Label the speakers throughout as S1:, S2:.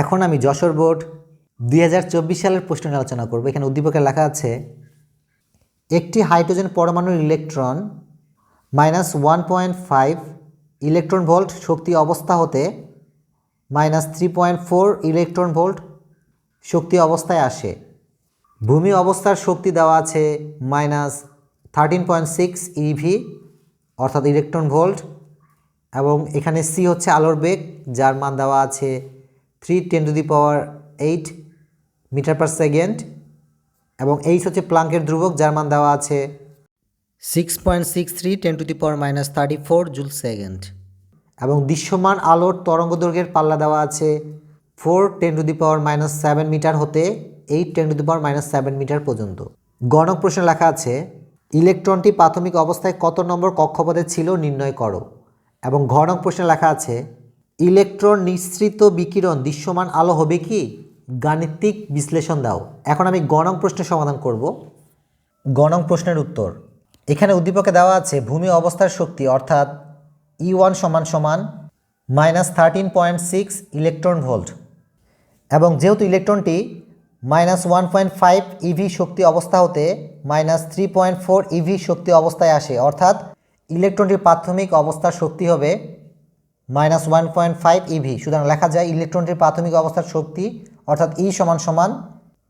S1: এখন আমি যশোর বোর্ড দুই হাজার চব্বিশ সালের প্রশ্ন নিয়ে আলোচনা করব। এখানে উদ্দীপকে লেখা আছে, একটি হাইড্রোজেন পরমাণুর electron minus one point five electron volt শক্তি অবস্থা হতে minus three point four electron volt শক্তি অবস্থায় আসে। ভূমি অবস্থার শক্তি দেওয়া আছে minus thirteen point six eV অর্থাৎ ইলেকট্রন ভোল্ট, এবং এখানে সি হচ্ছে আলোর বেগ, যার মান দেওয়া আছে three ten to the power eight metre per second এবং এইচ হচ্ছে প্লাঙ্কের ধ্রুবক, যার মান দেওয়া আছে six point six three ten to the power minus thirty four joule second এবং দৃশ্যমান আলোর তরঙ্গ দৈর্ঘ্যের পাল্লা দেওয়া আছে four ten to the power minus seven metre হতে eight ten to the power minus seven metre পর্যন্ত। গণক প্রশ্নে লেখা আছে, ইলেকট্রনটি প্রাথমিক অবস্থায় কত নম্বর কক্ষপথে ছিল নির্ণয় করো। এবং ঘনক প্রশ্নে লেখা আছে ইলেকট্রন নিঃসৃত বিকিরণ দৃশ্যমান আলো হবে কি? গাণিতিক বিশ্লেষণ দাও। এখন আমি গণক প্রশ্নের সমাধান করব। গণক প্রশ্নের উত্তর। এখানে উদ্দীপকে দেওয়া আছে ভূমি অবস্থার শক্তি, অর্থাৎ ই ওয়ান সমান সমান minus thirteen point six electron volt এবং যেহেতু ইলেকট্রনটি minus one point five eV শক্তি অবস্থা হতে minus three point four eV শক্তি অবস্থায় আসে, অর্থাৎ ইলেকট্রনটির প্রাথমিক অবস্থার শক্তি হবে minus one point five eV সুতরাং লেখা যায় ইলেকট্রনটির প্রাথমিক অবস্থার শক্তি, অর্থাৎ ই সমান সমান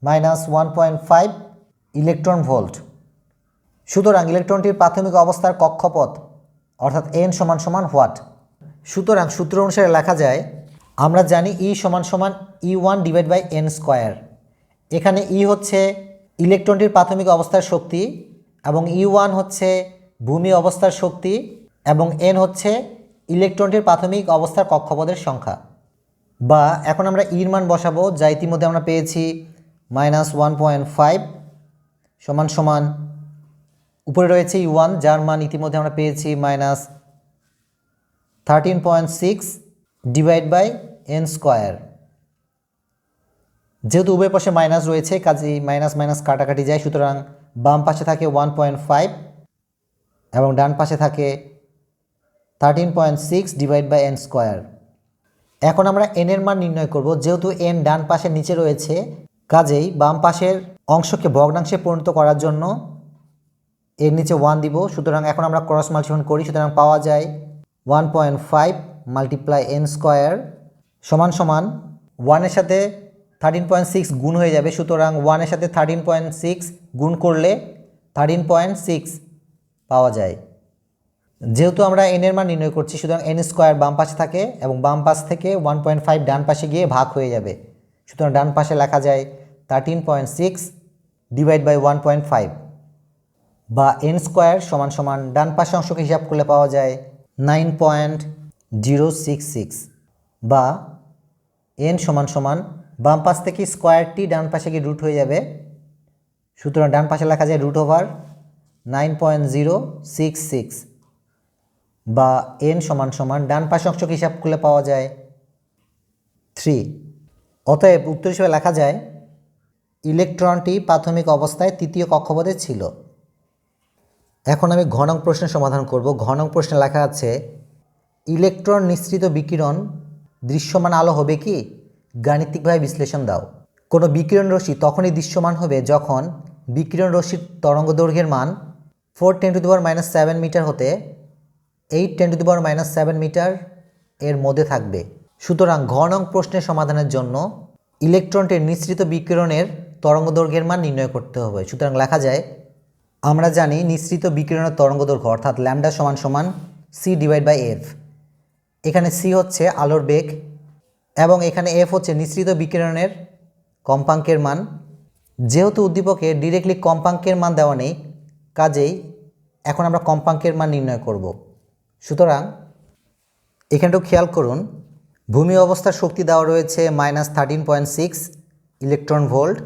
S1: minus one point five electron volt. সুতরাং ইলেকট্রনটির প্রাথমিক অবস্থার কক্ষপথ, অর্থাৎ এন সমান সমান হোয়াট? সুতরাং সূত্র অনুসারে লেখা যায়, আমরা জানি ই সমান সমান E one divide by N square এখানে ই হচ্ছে ইলেকট্রনটির প্রাথমিক অবস্থার শক্তি এবং ই ওয়ান হচ্ছে ভূমি অবস্থার শক্তি এবং এন হচ্ছে ইলেকট্রনটির প্রাথমিক অবস্থার কক্ষপথের সংখ্যা। বা এখন আমরা ইর মান বসাবো, যা ইতিমধ্যে আমরা পেয়েছি মাইনাস ওয়ান পয়েন্ট ফাইভ সমান সমান। উপরে রয়েছে ই ওয়ান, যার মান ইতিমধ্যে আমরা পেয়েছি minus thirteen point six divide by N square. যেহেতু উভয় পাশে মাইনাস রয়েছে, কাজেই মাইনাস মাইনাস কাটাকাটি যায়, সুতরাং বাম পাশে থাকে ওয়ান পয়েন্ট ফাইভ এবং ডান পাশে থাকে thirteen point six divide by N square এখন আমরা এন এর মান নির্ণয় করব, যেহেতু এন ডান পাশের নিচে রয়েছে, কাজেই বাম পাশের অংশকে ভগ্নাংশে পরিণত করার জন্য এর নিচে ওয়ান দিব। সুতরাং এখন আমরা ক্রস মাল্টিপ্লিকেশন করি, সুতরাং পাওয়া যায় one point five multiply N square সমান সমান ওয়ানের সাথে থার্টিন পয়েন্ট সিক্স গুণ হয়ে যাবে, সুতরাং ওয়ানের সাথে থার্টিন পয়েন্ট সিক্স গুণ করলে থার্টিন পয়েন্ট সিক্স পাওয়া যায়। যেহেতু আমরা এন এর মান নির্ণয় করছি, সুতরাং এন স্কোয়ার বাম পাশে থাকে এবং বাম পাশ থেকে ওয়ান পয়েন্ট ফাইভ ডান পাশে গিয়ে ভাগ হয়ে যাবে। সুতরাং ডান পাশে লেখা যায় thirteen point six divide by one point five বা এন স্কোয়ার সমান সমান ডান পাশে অংশকে হিসাব করলে পাওয়া যায় nine point zero six six বা এন সমান সমান বাম পাশ থেকে স্কোয়ারটি ডান পাশে গিয়ে রুট হয়ে যাবে। সুতরাং ডান পাশে লেখা যায় root over nine point zero six six বা এন সমান সমান ডান পাশে অংশকে হিসাব করলে পাওয়া যায় থ্রি অতএব উত্তর হিসেবে লেখা যায়, ইলেকট্রনটি প্রাথমিক অবস্থায় তৃতীয় কক্ষপথে ছিল। এখন আমি ঘনং প্রশ্নের সমাধান করব। ঘনং প্রশ্নে লেখা আছে, ইলেকট্রন নিঃসৃত বিকিরণ দৃশ্যমান আলো হবে কি? গাণিতিকভাবে বিশ্লেষণ দাও। কোনো বিকিরণ রশ্মি তখনই দৃশ্যমান হবে যখন বিকিরণ রশ্মির তরঙ্গ দৈর্ঘ্যের মান four ten to the power minus seven metre হতে eight ten to the power minus seven metre এর মধ্যে থাকবে। সুতরাং ঘনং প্রশ্নের সমাধানের জন্য ইলেকট্রনটির নিঃসৃত বিকিরণের তরঙ্গ দৈর্ঘ্যের মান নির্ণয় করতে হবে। সুতরাং লেখা যায়, আমরা জানি নিঃসৃত বিকিরণের তরঙ্গ দৈর্ঘ্য অর্থাৎ ল্যামডা সমান সমান সি ডিভাইড বাই এফ এখানে সি হচ্ছে আলোর বেগ এবং এখানে এফ হচ্ছে নিঃসৃত বিকিরণের কম্পাঙ্কের মান। যেহেতু উদ্দীপকে ডিরেক্টলি কম্পাঙ্কের মান দেওয়া নেই, কাজেই এখন আমরা কম্পাঙ্কের মান নির্ণয় করব। সুতরাং এখানটাও খেয়াল করুন, ভূমি অবস্থার শক্তি দেওয়া রয়েছে minus thirteen point six electron volt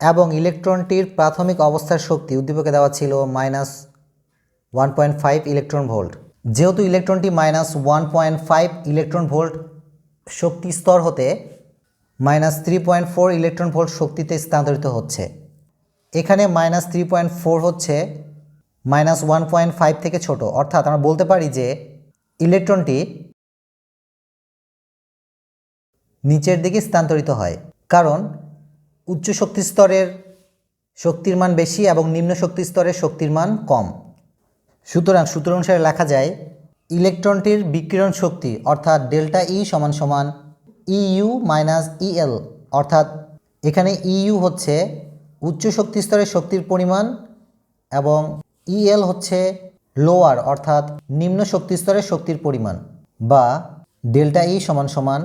S1: এবং ইলেকট্রনটির প্রাথমিক অবস্থার শক্তি উদ্দীপকে দেওয়া ছিল minus one point five electron volt যেহেতু ইলেকট্রনটি minus one point five electron volt শক্তি স্তর হতে minus three point four electron volt শক্তিতে স্থানান্তরিত হচ্ছে। এখানে মাইনাস থ্রি পয়েন্ট ফোর হচ্ছে মাইনাস ওয়ান পয়েন্ট ফাইভ থেকে ছোট। অর্থাৎ আমরা বলতে পারি যে ইলেকট্রনটি নিচের দিকে স্থানান্তরিত হয়। কারণ উচ্চ শক্তি স্তরের শক্তির মান বেশি এবং নিম্ন শক্তি স্তরের শক্তির মান কম। সুতরাং সূত্র অনুসারে লেখা যায়, ইলেকট্রনটির বিকিরণ শক্তি অর্থাৎ ডেল্টা ই সমান সমান ইইউ মাইনাস ইএল অর্থাৎ এখানে ইইউ হচ্ছে উচ্চ শক্তি স্তরের শক্তির পরিমাণ এবং ইএল হচ্ছে লোয়ার অর্থাৎ নিম্ন শক্তি স্তরের শক্তির পরিমাণ, বা ডেল্টা ই সমান সমান,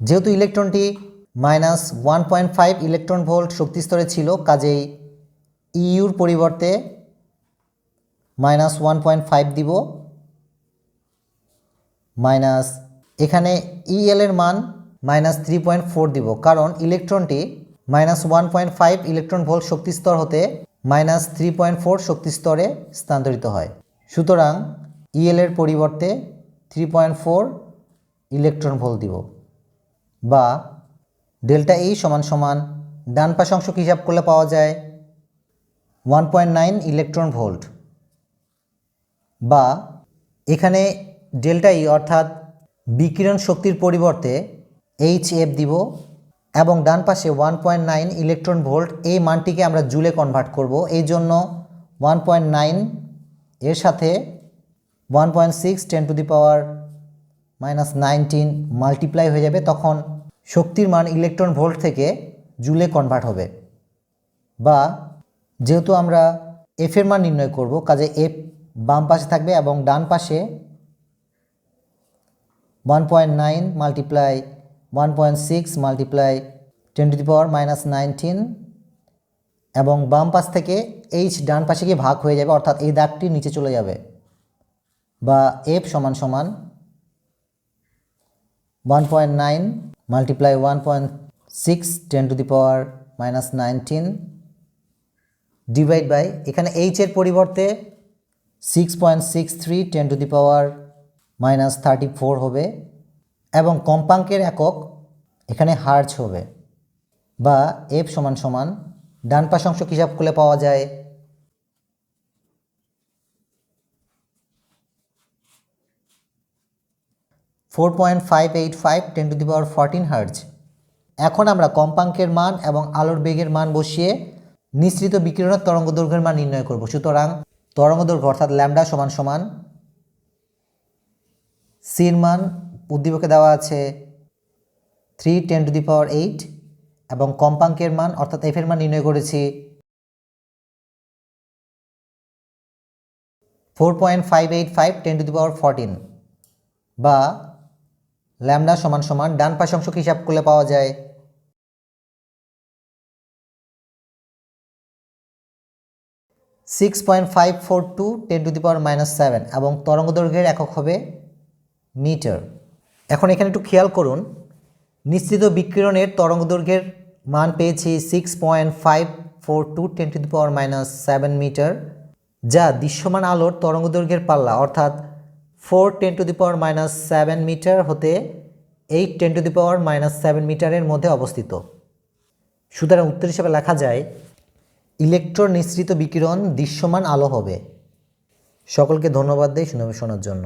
S1: যেহেতু ইলেকট্রনটি minus one point five electron volt শক্তি স্তরে ছিল, কাজেই ইউর পরিবর্তে মাইনাস ওয়ান পয়েন্ট ফাইভ দিব মাইনাস এখানে ইএল এর মান মাইনাস থ্রি পয়েন্ট ফোর দিব, কারণ ইলেকট্রনটি minus one point five electron volt শক্তি স্তর হতে মাইনাস থ্রি পয়েন্ট ফোর শক্তি স্তরে স্থানান্তরিত হয়। সুতরাং ইএল এর পরিবর্তে three point four electron volt দিব বা ডেল্টা ই সমান সমান ডান পাশ অংশ হিসাব করলে পাওয়া যায় one point nine electron volt বা এখানে ডেল্টা ই অর্থাৎ বিকিরণ শক্তির পরিবর্তে এইচ এফ দিব এবং ডান পাশে one point nine electron volt এই মানটিকে আমরা জুলে কনভার্ট করব। এই জন্য ওয়ান পয়েন্ট নাইন এর সাথে one point six ten to the power minus nineteen multiply হয়ে যাবে, তখন শক্তির মান ইলেকট্রন ভোল্ট থেকে জুলে কনভার্ট হবে। বা যেহেতু আমরা এফ এর মান নির্ণয় করব, কাজে এফ বাম পাশে থাকবে এবং ডান পাশে one point nine multiply one point six multiply ten to the power minus nineteen এবং বাম পাশ থেকে এইচ ডান পাশে গিয়ে ভাগ হয়ে যাবে, অর্থাৎ এই দাগটি নিচে চলে যাবে। বা এফ সমান সমান one point nine multiply one point six ten to the power minus nineteen divide by এখানে এইচ এর পরিবর্তে six point six three ten to the power minus thirty four হবে। এবং কম্পাঙ্কের একক এখানে হার্জ হবে বা এফ সমান সমান, ডান পাশ অংশ হিসাব করলে পাওয়া যায়? Four point five eight five ten to the power fourteen hertz এখন আমরা কম্পাঙ্কের মান এবং আলোর বেগের মান বসিয়ে নিঃসৃত বিকিরণের তরঙ্গ দৈর্ঘ্যের মান নির্ণয় করব। সুতরাং তরঙ্গ দৈর্ঘ্য অর্থাৎ ল্যামডা সমান সমান সির মান উদ্দীপকে দেওয়া আছে three ten to the power eight এবং কম্পাঙ্কের মান, অর্থাৎ এফের মান নির্ণয় করেছি four point five eight five ten to the power fourteen বা ল্যামডা সমান সমান ডান পাশ অংশকে হিসাব করলে পাওয়া যায় six point five four two ten to the power minus seven এবং তরঙ্গ দৈর্ঘ্যের একক হবে মিটার এখন এখানে একটু খেয়াল করুন, নিশ্চিত বিকিরণের তরঙ্গ দৈর্ঘ্যের মান পেয়েছি six point five four two ten to the power minus seven metre যা দৃশ্যমান আলোর তরঙ্গ দৈর্ঘ্যের পাল্লা, অর্থাৎ four ten to the power minus seven metre হতে eight ten to the power minus seven মিটারের মধ্যে অবস্থিত। সুতরাং উত্তর হিসেবে লেখা যায় ইলেকট্রন নিঃসৃত বিকিরণ দৃশ্যমান আলো হবে। সকলকে ধন্যবাদ দেয় শুনে শোনার জন্য।